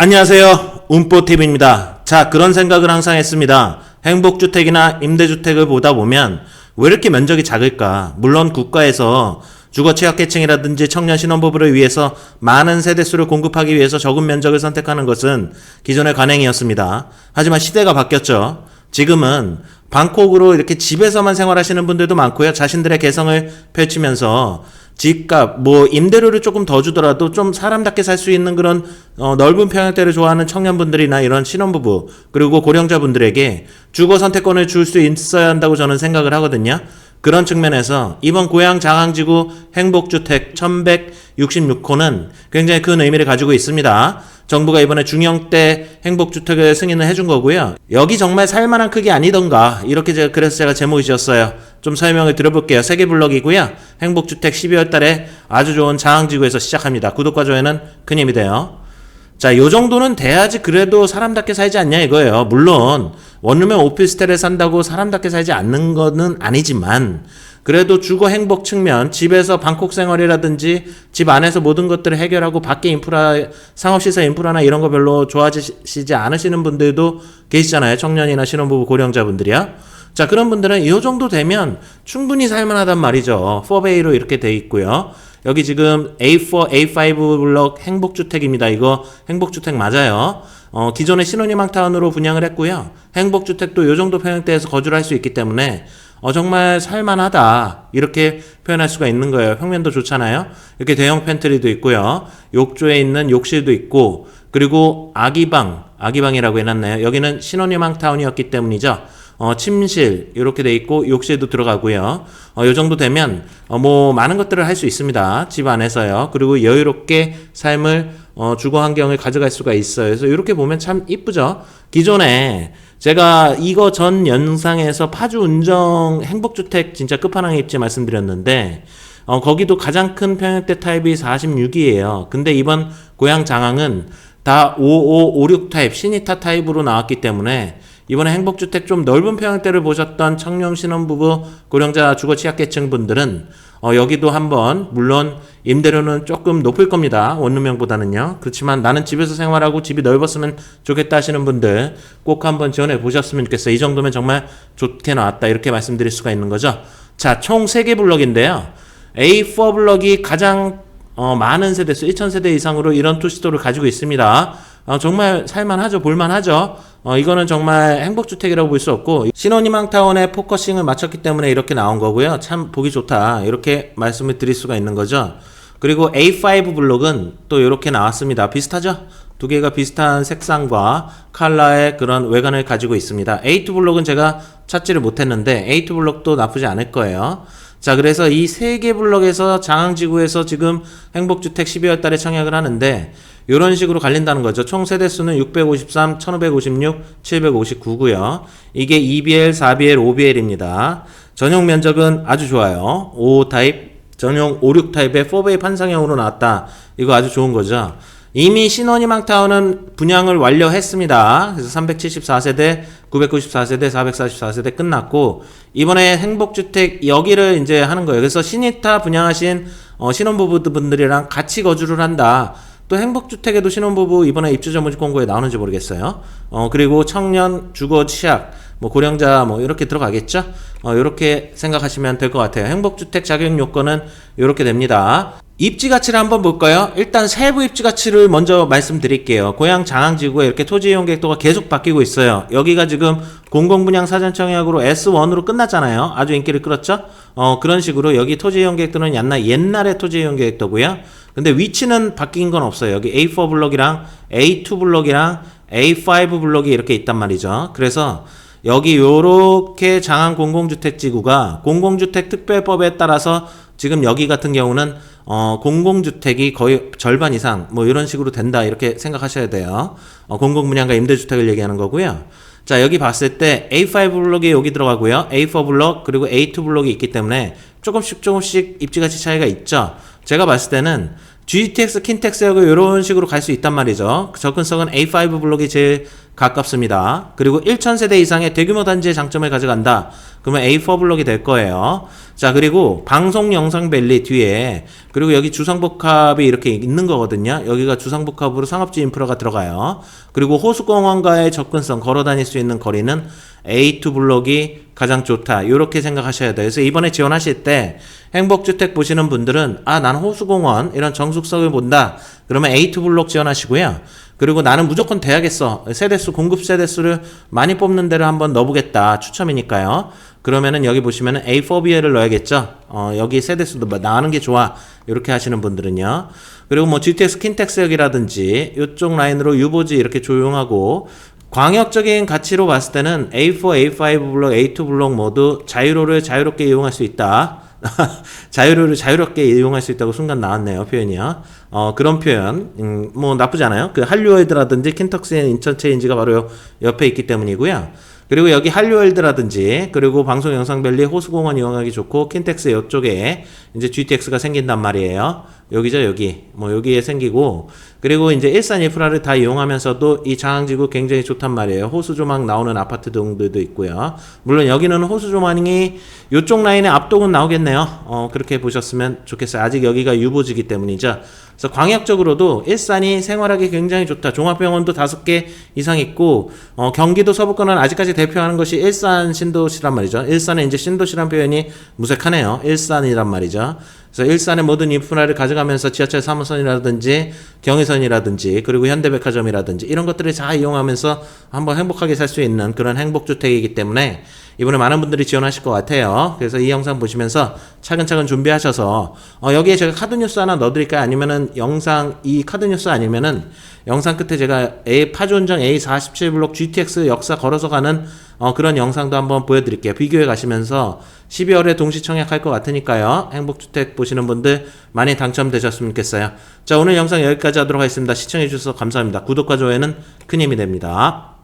안녕하세요. 운뽀TV입니다. 자, 그런 생각을 항상 했습니다. 행복주택이나 임대주택을 보다 보면 왜 이렇게 면적이 작을까? 물론 국가에서 주거 취약계층이라든지 청년 신혼부부를 위해서 많은 세대수를 공급하기 위해서 적은 면적을 선택하는 것은 기존의 관행이었습니다. 하지만 시대가 바뀌었죠. 지금은 방콕으로 이렇게 집에서만 생활하시는 분들도 많고요. 자신들의 개성을 펼치면서 집값, 뭐 임대료를 조금 더 주더라도 좀 사람답게 살 수 있는 그런 어, 넓은 평형대를 좋아하는 청년분들이나 이런 신혼부부 그리고 고령자분들에게 주거 선택권을 줄 수 있어야 한다고 저는 생각을 하거든요. 그런 측면에서 이번 고향 장항지구 행복주택 1166호는 굉장히 큰 의미를 가지고 있습니다. 정부가 이번에 중형대 행복주택을 승인을 해준 거고요. 여기 정말 살만한 크기 아니던가 이렇게 제가 그래서 제가 제목을 지었어요. 좀 설명을 드려볼게요. 세개 블럭이고요. 행복주택 12월 달에 아주 좋은 장항지구에서 시작합니다. 구독과 좋아요는 큰 힘이 돼요. 자, 요 정도는 돼야지 그래도 사람답게 살지 않냐 이거예요. 물론 원룸의 오피스텔에 산다고 사람답게 살지 않는 거는 아니지만 그래도 주거 행복 측면 집에서 방콕 생활이라든지 집 안에서 모든 것들을 해결하고 밖에 인프라 상업시설 인프라나 이런 거 별로 좋아하시지 않으시는 분들도 계시잖아요. 청년이나 신혼부부 고령자분들이요. 자, 그런 분들은 이 정도 되면 충분히 살만하단 말이죠. 4베이로 이렇게 돼 있고요. 여기 지금 A4, A5 블럭 행복주택입니다. 이거 행복주택 맞아요. 어, 기존의 신혼희망타운으로 분양을 했고요. 행복주택도 요 정도 평형대에서 거주를 할 수 있기 때문에 어, 정말 살만하다. 이렇게 표현할 수가 있는 거예요. 평면도 좋잖아요. 이렇게 대형 팬트리도 있고요. 욕조에 있는 욕실도 있고, 그리고 아기방, 아기방이라고 해놨나요? 여기는 신혼희망타운이었기 때문이죠. 어, 침실 이렇게 돼 있고 욕실도 들어가고요. 어, 요 정도 되면 어, 뭐 많은 것들을 할 수 있습니다. 집 안에서요. 그리고 여유롭게 삶을 어, 주거 환경을 가져갈 수가 있어요. 그래서 이렇게 보면 참 이쁘죠. 기존에 제가 이거 전 영상에서 파주 운정 행복주택 진짜 끝판왕에 입지 말씀드렸는데 어, 거기도 가장 큰 평형대 타입이 46이에요. 근데 이번 고향 장항은 다 55, 56 타입, 시니타 타입으로 나왔기 때문에 이번에 행복주택 좀 넓은 평형대를 보셨던 청년 신혼부부 고령자 주거 취약계층 분들은 어, 여기도 한번 물론 임대료는 조금 높을 겁니다. 원룸형보다는요. 그렇지만 나는 집에서 생활하고 집이 넓었으면 좋겠다 하시는 분들 꼭 한번 지원해 보셨으면 좋겠어요. 이 정도면 정말 좋게 나왔다 이렇게 말씀드릴 수가 있는 거죠. 자 총 3개 블럭인데요. A4 블럭이 가장 어, 많은 세대수 1,000세대 이상으로 이런 투시도를 가지고 있습니다. 어, 정말 살만하죠, 볼만하죠. 어, 이거는 정말 행복주택이라고 볼 수 없고 신혼희망타운에 포커싱을 맞췄기 때문에 이렇게 나온 거고요. 참 보기 좋다 이렇게 말씀을 드릴 수가 있는 거죠. 그리고 A5 블록은 또 이렇게 나왔습니다. 비슷하죠? 두 개가 비슷한 색상과 컬러의 그런 외관을 가지고 있습니다. A2 블록은 제가 찾지를 못했는데 A2 블록도 나쁘지 않을 거예요. 자, 그래서 이 세 개 블럭에서 장항지구에서 지금 행복주택 12월 달에 청약을 하는데 이런 식으로 갈린다는 거죠. 총 세대수는 653, 1556, 759고요. 이게 2BL, 4BL, 5BL입니다. 전용 면적은 아주 좋아요. 5 타입, 전용 5, 6 타입의 4베이 판상형으로 나왔다. 이거 아주 좋은 거죠. 이미 신원희망타운은 분양을 완료했습니다. 그래서 374세대, 994세대, 444세대 끝났고 이번에 행복주택 여기를 이제 하는 거예요. 그래서 신이타 분양하신 어, 신혼부부분들이랑 같이 거주를 한다. 또 행복주택에도 신혼부부 이번에 입주자 모집 공고에 나오는지 모르겠어요. 어, 그리고 청년, 주거, 취약, 뭐 고령자 뭐 이렇게 들어가겠죠. 어, 이렇게 생각하시면 될 것 같아요. 행복주택 자격 요건은 이렇게 됩니다. 입지 가치를 한번 볼까요? 일단 세부 입지 가치를 먼저 말씀드릴게요. 고향 장항지구에 이렇게 토지 이용 계획도가 계속 바뀌고 있어요. 여기가 지금 공공분양 사전 청약으로 S1으로 끝났잖아요. 아주 인기를 끌었죠? 어, 그런 식으로 여기 토지 이용 계획도는 옛날, 옛날의 토지 이용 계획도고요. 근데 위치는 바뀐 건 없어요. 여기 A4 블럭이랑 A2 블럭이랑 A5 블럭이 이렇게 있단 말이죠. 그래서 여기 요렇게 장안 공공주택 지구가 공공주택 특별법에 따라서 지금 여기 같은 경우는 어 공공주택이 거의 절반 이상 뭐 이런 식으로 된다 이렇게 생각하셔야 돼요. 어 공공분양과 임대주택을 얘기하는 거고요. 자 여기 봤을 때 A5 블록이 여기 들어가고요. A4 블록 그리고 A2 블록이 있기 때문에 조금씩 조금씩 입지 가치 차이가 있죠. 제가 봤을 때는 GTX, 킨텍스하고 이런 식으로 갈 수 있단 말이죠. 접근성은 A5 블록이 제일 가깝습니다. 그리고 1000세대 이상의 대규모 단지의 장점을 가져간다. 그러면 A4 블록이 될 거예요. 자, 그리고 방송 영상 밸리 뒤에 그리고 여기 주상복합이 이렇게 있는 거거든요. 여기가 주상복합으로 상업지 인프라가 들어가요. 그리고 호수공원과의 접근성, 걸어 다닐 수 있는 거리는 A2 블록이 가장 좋다. 이렇게 생각하셔야 돼요. 그래서 이번에 지원하실 때 행복주택 보시는 분들은 아, 나는 호수공원 이런 정숙성을 본다. 그러면 A2 블록 지원하시고요. 그리고 나는 무조건 돼야겠어. 세대수, 공급 세대수를 많이 뽑는 데를 한번 넣어보겠다. 추첨이니까요. 그러면은 여기 보시면은 A4BL을 넣어야겠죠. 어, 여기 세대수도 뭐 나가는 게 좋아. 이렇게 하시는 분들은요. 그리고 뭐 GTX 킨텍스역이라든지 이쪽 라인으로 유보지 이렇게 조용하고 광역적인 가치로 봤을 때는 A4, A5 블록, A2 블록 모두 자유로를 자유롭게 이용할 수 있다. 자유로를 자유롭게 이용할 수 있다고 순간 나왔네요 표현이요. 어 그런 표현 음, 뭐 나쁘지 않아요. 그 한류월드라든지 킨텍스앤 인천체인지가 바로 요 옆에 있기 때문이고요. 그리고 여기 한류월드라든지 그리고 방송 영상밸리 호수공원 이용하기 좋고 킨텍스 이쪽에 이제 GTX가 생긴단 말이에요. 여기죠 여기 뭐 여기에 생기고 그리고 이제 일산 인프라를 다 이용하면서도 이 장항지구 굉장히 좋단 말이에요. 호수 조망 나오는 아파트 동들도 있고요. 물론 여기는 호수 조망이 이쪽 라인에 앞동은 나오겠네요. 어 그렇게 보셨으면 좋겠어요. 아직 여기가 유보지기 때문이죠. 그래서 광역적으로도 일산이 생활하기 굉장히 좋다. 종합병원도 다섯 개 이상 있고 어, 경기도 서부권은 아직까지 대표하는 것이 일산 신도시란 말이죠. 일산에 이제 신도시란 표현이 무색하네요. 일산이란 말이죠. 그래서 일산의 모든 인프라를 가져가면서 지하철 3호선이라든지 경의선이라든지 그리고 현대백화점이라든지 이런 것들을 잘 이용하면서 한번 행복하게 살 수 있는 그런 행복주택이기 때문에 이번에 많은 분들이 지원하실 것 같아요. 그래서 이 영상 보시면서 차근차근 준비하셔서 어, 여기에 제가 카드 뉴스 하나 넣어드릴까요? 아니면은 영상 이 카드 뉴스 아니면은 영상 끝에 제가 A 파주운정 A47 블록 GTX 역사 걸어서 가는 어, 그런 영상도 한번 보여드릴게요. 비교해 가시면서 12월에 동시 청약할 것 같으니까요. 행복주택 보시는 분들 많이 당첨되셨으면 좋겠어요. 자 오늘 영상 여기까지 하도록 하겠습니다. 시청해 주셔서 감사합니다. 구독과 좋아요는 큰 힘이 됩니다.